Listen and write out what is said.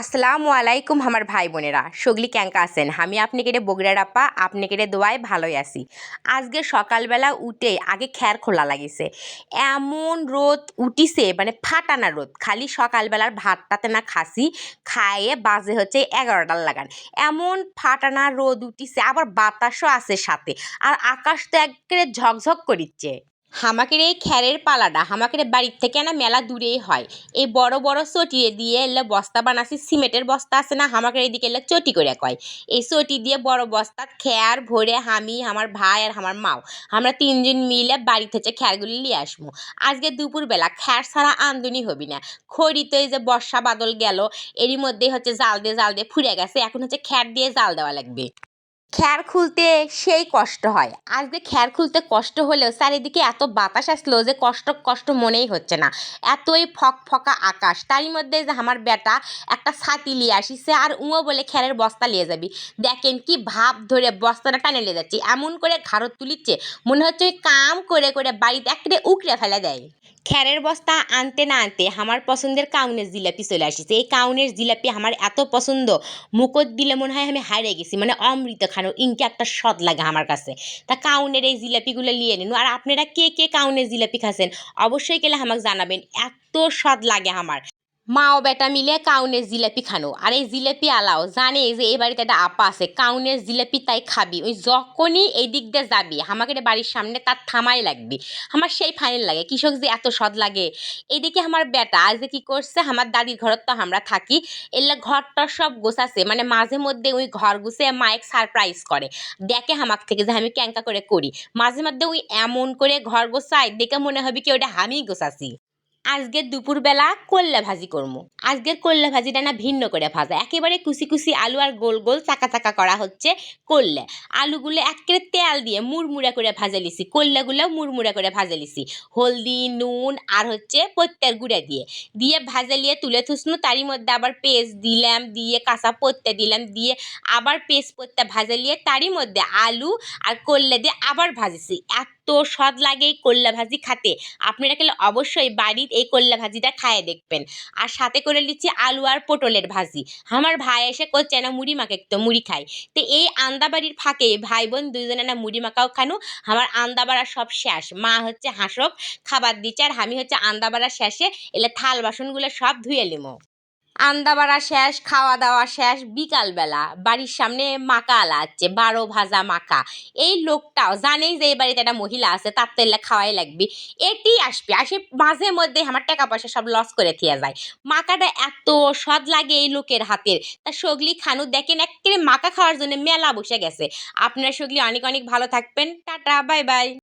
আসসালামু আলাইকুম আমার ভাই বোনেরা। সগলি ক্যাঙ্কা আছেন। আমি আপনি কেটে বগড়ার আপা আপনি কেটে দোয়ায় ভালোই আছি। আজকে সকালবেলা উঠে আগে খ্যার খোলা লাগিছে। এমন রোদ উঠিছে মানে ফাটানা রোদ। খালি সকালবেলার ভাতটাতে না খাসি খায়ে বাজে হচ্ছে এগারোটার লাগান। এমন ফাটানা রোদ উঠিছে, আবার বাতাসও আছে সাথে। আর আকাশ তো একেবারে ঝকঝক করিচ্ছে। হামাকের এই খ্যারের পালাটা হামাকের বাড়ির থেকে না মেলা দূরেই হয়। এই বড় বড় চটিয়ে দিয়ে এলে বস্তা বানাসি, সিমেন্টের বস্তা আছে না, হামাকের এদিকে এলে চটি করে কয়। এই চটি দিয়ে বড় বস্তা খ্যার, ভরে আমি, আমার ভাই আর আমার মাও, আমরা তিনজন মিলে বাড়ি থেকে খ্যারগুলি নিয়ে আসব আজকে দুপুরবেলা খ্যার ছাড়া আমদনি হবি না। খড়ি তো এই যে বর্ষা বাদল গেল, এরই মধ্যেই হচ্ছে জাল দিয়ে জাল দিয়ে ফুরে গেছে, এখন হচ্ছে খ্যার দিয়ে জাল দেওয়া লাগবে। খ্যার খুলতে সেই কষ্ট হয়। আজকে খ্যার খুলতে কষ্ট হলেও চারিদিকে এত বাতাস আসলো যে কষ্ট কষ্ট মনেই হচ্ছে না। এতই ফক ফকা আকাশ। তারই মধ্যে যে আমার বেটা একটা ছাতি নিয়ে আসিছে আর উঁয়ো বলে খ্যারের বস্তা নিয়ে যাবি। দেখেন কি ভাব ধরে বস্তাটা টানে নিয়ে যাচ্ছে। এমন করে ঘাড়ত তুলিচ্ছে, মনে হচ্ছে কাম করে করে বাড়িতে একটা উকড়ে ফেলে দেয়। খ্যারের বস্তা আনতে না আনতে আমার পছন্দের কাউনের জিলাপি চলে আসিছে। এই কাউনের জিলাপি আমার এত পছন্দ মুকত দিলে মনে হয় আমি হারিয়ে গেছি। মানে অমৃত খানো, ইনকে একটা স্বাদ লাগে আমার কাছে। তা কাউনের এই জিলাপিগুলো নিয়ে নিন। আর আপনারা কে কে কাউনের জিলাপি খাচ্ছেন, অবশ্যই গেলে আমাকে জানাবেন। এত সদ লাগে আমার। মা ও বেটা মিলে কাউনের জিলাপি খানো। আর এই জিলাপি আলাও, জানে যে এই বাড়িতে একটা আপা আছে, কাউনের জিলাপি তাই খাবি। ওই যখনই এই দিক দিয়ে যাবি, আমাকে বাড়ির সামনে তার থামাই লাগবি, আমার সেই ফাইন লাগে, কৃষক যে এত স্বাদ লাগে। এইদিকে আমার বেটা আজ কি করছে, আমার দাদির ঘরত তো আমরা থাকি, এলে ঘরটা সব গোছাছে মানে মাঝে মধ্যে ওই ঘর গুছে মায়ের সারপ্রাইজ করে। দেখে হামাক থেকে যে আমি ক্যাঙ্কা করে করি। মাঝে মধ্যে ওই এমন করে ঘর গোছাই দেখে মনে হবে কি ওটা আমিই গোছাছি। আজকের দুপুরবেলা কল্লা ভাজি করব আজকের কল্লা ভাজিটা না ভিন্ন করে ভাজা। একেবারে কুচি কুচি আলু আর গোল গোল চাকা চাকা করা হচ্ছে করলে। আলুগুলো একেবারে তেল দিয়ে মুড়মুড়া করে ভাজা লিছি। কল্লাগুলো মুড়মুড়া করে ভাজা লিছি। হলদি, নুন আর হচ্ছে পত্তার গুঁড়া দিয়ে। দিয়ে ভাজা লিয়ে তুলে থুসনু, তারই মধ্যে আবার পেস্ট দিলাম, দিয়ে কাঁচা পত্তা দিলাম, দিয়ে আবার পেস্ট পত্তা ভাজা লিয়ে তারই মধ্যে আলু আর কল্লা দিয়ে আবার ভাজেছি। এত স্বাদ লাগে এই কল্লা ভাজি খাতে। আপনারা গেলে অবশ্যই বাড়ির এই কল্লা ভাজিটা খায়ে দেখবেন। আর সাথে করে নিচ্ছি আলু আর পটলের ভাজি। আমার ভাই এসে করছে না মুড়ি মাকে তো মুড়ি খাই তো এই আন্দাবাড়ির ফাঁকে ভাই বোন দুজনে না মুড়ি মাখাও খানু। আমার আন্দাবাড়া সব শেষ। মা হচ্ছে হাঁসক, খাবার দিচ্ছে। আর আমি হচ্ছে আন্দাবাড়া শেষে এলে থাল বাসনগুলো সব ধুয়ে লিমো। আন্দাবাড়া শেষ খাওয়া দাওয়া শেষ, বিকালবেলা বাড়ির সামনে মাকা আলা আছে, বারো ভাজা মাকা। এই লোকটাও জানেই যে এই বাড়িতে একটা মহিলা আছে, তার তো এলে খাওয়াই লাগবে। এটি আসবে, আসে মাঝে মধ্যে আমার টাকা পয়সা সব লস করে থিয়া যায়। মাকাটা এত স্বাদ লাগে এই লোকের হাতের। তা সগলি খানু দেখেন একেবারে মাকা খাওয়ার জন্য মেলা বসে গেছে। আপনার সগলি অনেক অনেক ভালো থাকবেন। Tata bye bye